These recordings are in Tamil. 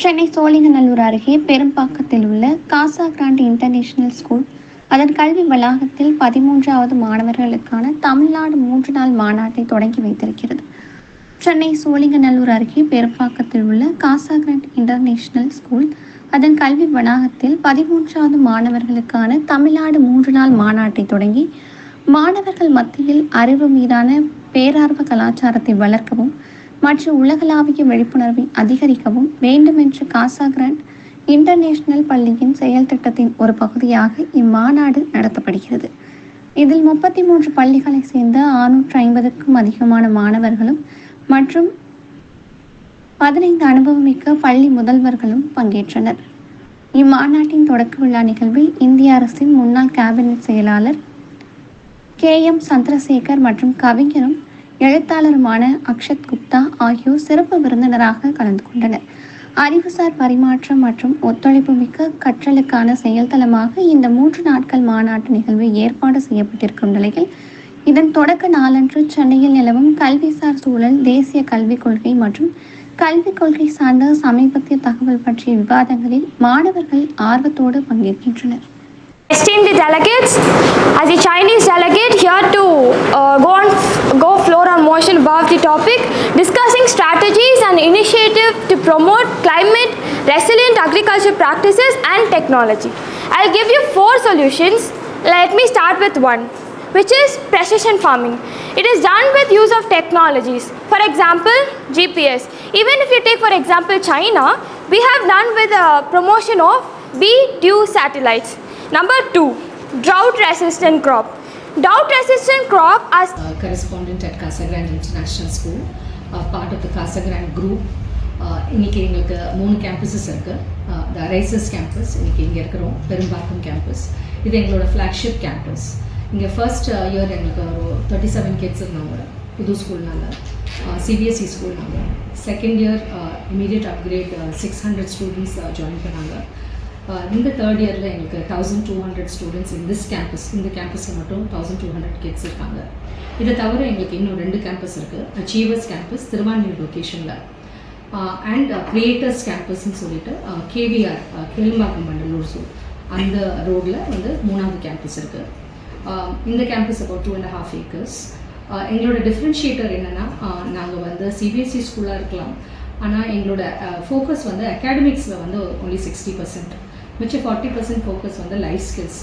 சென்னை சோழிங்கநல்லூர் அருகே பெரும்பாக்கத்தில் உள்ள காசா கிராண்ட் இன்டர்நேஷனல் ஸ்கூல். அதன் கல்வி வளாகத்தில் பதிமூன்றாவது மாணவர்களுக்கான தமிழ்நாடு மூன்று நாள் மாநாட்டை தொடங்கி வைத்திருக்கிறது. சென்னை சோழிங்கநல்லூர் அருகே பெரும்பாக்கத்தில் உள்ள காசா கிராண்ட் இன்டர்நேஷனல் ஸ்கூல். அதன் கல்வி வளாகத்தில் பதிமூன்றாவது மாணவர்களுக்கான தமிழ்நாடு மூன்று நாள் மாநாட்டை தொடங்கி மாணவர்கள் மத்தியில் அறிவு மீதான பேரார்வ கலாச்சாரத்தை வளர்க்கவும் மற்றும் உலகளாவிய விழிப்புணர்வை அதிகரிக்கவும் வேண்டுமென்று காசா கிராண்ட் இன்டர்நேஷனல் பள்ளியின் செயல் திட்டத்தின் ஒரு பகுதியாக இம்மாநாடு நடத்தப்படுகிறது. இதில் முப்பத்தி மூன்று பள்ளிகளை சேர்ந்த ஆறுநூற்று ஐம்பதுக்கும் அதிகமான மாணவர்களும் மற்றும் பதினைந்து அனுபவமிக்க பள்ளி முதல்வர்களும் பங்கேற்றனர். இம்மாநாட்டின் தொடக்க விழா நிகழ்வில் இந்திய அரசின் முன்னாள் கேபினெட் செயலாளர் கே எம் சந்திரசேகர் மற்றும் கவிஞரும் எழுத்தாளருமான அக்ஷத் குப்தா ஆகியோர் சிறப்பு விருந்தினராக கலந்து கொண்டனர். அறிவுசார் பரிமாற்றம் மற்றும் ஒத்துழைப்பு மிக்க கற்றலுக்கான செயல்தளமாக இந்த மூன்று நாட்கள் மாநாட்டு நிகழ்வு ஏற்பாடு செய்யப்பட்டிருக்கும் நிலையில் இதன் தொடக்க நாளன்று சென்னையில் நிலவும் கல்விசார் சூழல் தேசிய கல்விக் கொள்கை மற்றும் கல்விக் கொள்கை சார்ந்த சமீபத்திய தகவல் பற்றிய விவாதங்களில் மாணவர்கள் ஆர்வத்தோடு பங்கேற்கின்றனர். Esteemed delegates, as a Chinese delegate here to uh, go on go floor on motion above the topic discussing strategies and initiative to promote climate resilient agriculture practices and technology. I'll give you four solutions. Let me start with one, which is precision farming. It is done with use of technologies. For example, GPS. Even if you take for example China, we have done with the promotion of B2 satellites. Number two, drought resistant crop. Drought resistant crop as uh, correspondent at Casagrande International School, uh, part of the Casagrande group. Uh, இன்னைக்கு எங்களுக்கு மூணு கேம்பஸஸ் இருக்கு. த ரைசஸ் கேம்பஸ் இன்னைக்கு இங்கே இருக்கிறோம் பெரும்பாக்கம் கேம்பஸ் இது எங்களோட ஃப்ளாக்ஷிப் கேம்பஸ் இங்கே ஃபர்ஸ்ட் இயர் எங்களுக்கு ஒரு தேர்ட்டி செவன் கிட்ஸ் இருந்தாங்க புது ஸ்கூல்னால uh, CBSE ஸ்கூல்னால. Second year immediate upgrade six hundred students join பண்ணாங்க. இந்த தேர்ட் இயரில் எங்களுக்கு thousand two hundred students in this campus இந்த கேம்பஸில் மட்டும் தௌசண்ட் டூ ஹண்ட்ரட் கிட்ஸ் இருக்காங்க. இதை தவிர எங்களுக்கு இன்னும் ரெண்டு கேம்பஸ் இருக்குது அச்சீவர்ஸ் கேம்பஸ் திருவான்மியூர் லொக்கேஷனில் அண்ட் கிரியேட்டர்ஸ் கேம்பஸ்ன்னு சொல்லிட்டு கேவிஆர் கிளிம்பாக்கம் மண்டலூர் ஸோ அந்த ரோடில் வந்து மூணாவது கேம்பஸ் இருக்குது இந்த கேம்பஸ் அப்போ டூ அண்ட் ஹாஃப் ஏக்கர்ஸ் எங்களோட டிஃப்ரென்ஷியேட்டர் என்னென்னா நாங்கள் வந்து சிபிஎஸ்சி ஸ்கூலாக இருக்கலாம். ஆனால் எங்களோட ஃபோக்கஸ் வந்து அகாடமிக்ஸில் வந்து ஒன்லி சிக்ஸ்டி பர்சன்ட் மிச்சம் ஃபார்ட்டி பர்சன்ட் ஃபோக்கஸ் வந்து லைஃப் ஸ்கில்ஸ்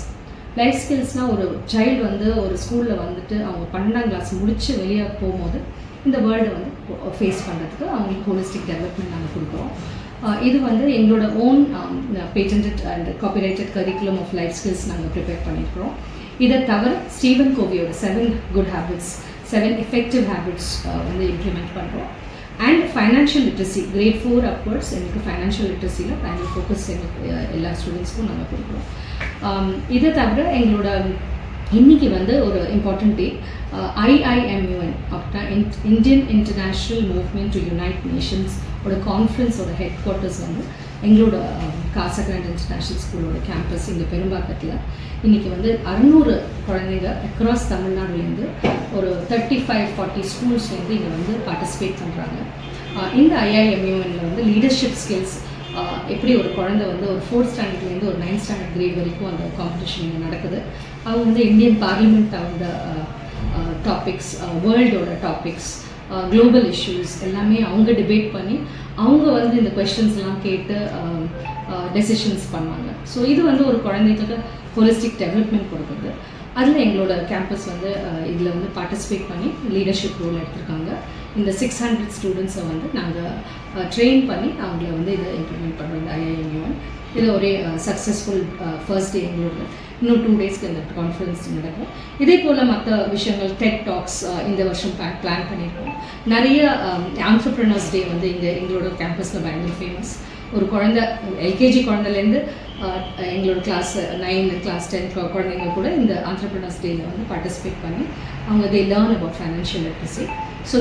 லைஃப் ஸ்கில்ஸ்னால் ஒரு சைல்டு வந்து ஒரு ஸ்கூலில் வந்துட்டு அவங்க பன்னெண்டாம் கிளாஸ் முடித்து வெளியே போகும்போது இந்த வேர்ல்டை வந்து ஃபேஸ் பண்ணுறதுக்கு அவங்களுக்கு ஹோலிஸ்டிக் டெவலப்மெண்ட் நாங்கள் கொடுக்குறோம். இது வந்து எங்களோட own patent and copyrighted curriculum of life skills நாங்கள் ப்ரிப்பேர் பண்ணியிருக்கிறோம். இதை தவிர Steven கோவியோட seven good habits seven effective habits வந்து இம்ப்ளிமெண்ட் பண்ணுறோம் and financial literacy grade four upwards எங்களுக்கு ஃபைனான்ஷியல் லிட்ரஸியில் ப்ரைமரி ஃபோக்கஸ் எங்களுக்கு எல்லா ஸ்டூடெண்ட்ஸ்க்கும் நாங்கள் கொடுக்குறோம் um, இதை தவிர எங்களோட இன்னைக்கு வந்து ஒரு இம்பார்ட்டன்ட் டே ஐஐஎம்யூஎன் அப்படின்னா Indian international movement to unite நேஷன்ஸோட கான்ஃபரன்ஸோட ஹெட் குவார்ட்டர்ஸ் வந்து எங்களோட காசகிராண்ட் இன்டர்நேஷ்னல் ஸ்கூலோட கேம்பஸ் இங்கே பெரும்பாக்கத்தில். இன்றைக்கி வந்து அறுநூறு குழந்தைங்க அக்ராஸ் தமிழ்நாடுலேருந்து ஒரு தேர்ட்டி ஃபைவ் ஃபார்ட்டி ஸ்கூல்ஸ்லேருந்து இங்கே வந்து பார்ட்டிசிபேட் பண்ணுறாங்க இந்த ஐஐஎம்யூஎனில் வந்து லீடர்ஷிப் ஸ்கில்ஸ் எப்படி ஒரு குழந்தை வந்து ஒரு ஃபோர்த் ஸ்டாண்டர்ட்லேருந்து ஒரு நைன்த் ஸ்டாண்டர்ட் கிரேட் வரைக்கும் அந்த காம்படிஷன் இங்கே நடக்குது. அவங்க வந்து இந்தியன் பார்லிமெண்ட் அவங்க டாபிக்ஸ் வேர்ல்டோட டாபிக்ஸ் Uh, குளோபல் இஷ்யூஸ் எல்லாமே அவங்க டிபேட் பண்ணி அவங்க வந்து இந்த கொஷின்ஸ்லாம் கேட்டு um, uh, டெசிஷன்ஸ் பண்ணுவாங்க. ஸோ இது வந்து ஒரு குழந்தைகளுக்கு ஹோலிஸ்டிக் டெவலப்மெண்ட் கொடுக்குது. அதில் எங்களோட கேம்பஸ் வந்து uh, இதில் வந்து பார்ட்டிசிபேட் பண்ணி லீடர்ஷிப் ரோல் எடுத்திருக்காங்க. இந்த சிக்ஸ் ஹண்ட்ரட் ஸ்டூடெண்ட்ஸை வந்து நாங்கள் ட்ரெயின் பண்ணி அவங்கள வந்து இதை இம்ப்ளிமெண்ட் பண்ணுறோம் இந்த ஐஐஎம் இது ஒரே சக்ஸஸ்ஃபுல் ஃபர்ஸ்ட் டே எங்களோட இன்னும் டூ டேஸ்க்கு இந்த கான்ஃபரன்ஸ் நடக்கும். இதே போல் மற்ற விஷயங்கள் டெட் டாக்ஸ் இந்த வருஷம் பிளான் பண்ணியிருக்கோம் நிறைய ஆண்டர்பிரினர்ஸ் டே வந்து இங்கே எங்களோட கேம்பஸில் பயங்கர ஃபேமஸ் ஒரு குழந்தை எல்கேஜி குழந்தைலேருந்து எங்களோட கிளாஸ் நைன் கிளாஸ் டென்த் குழந்தைங்க கூட இந்த ஆண்டர்பிரினர்ஸ் டேயில் வந்து பார்ட்டிசிபேட் பண்ணி அவங்க they learn about financial literacy so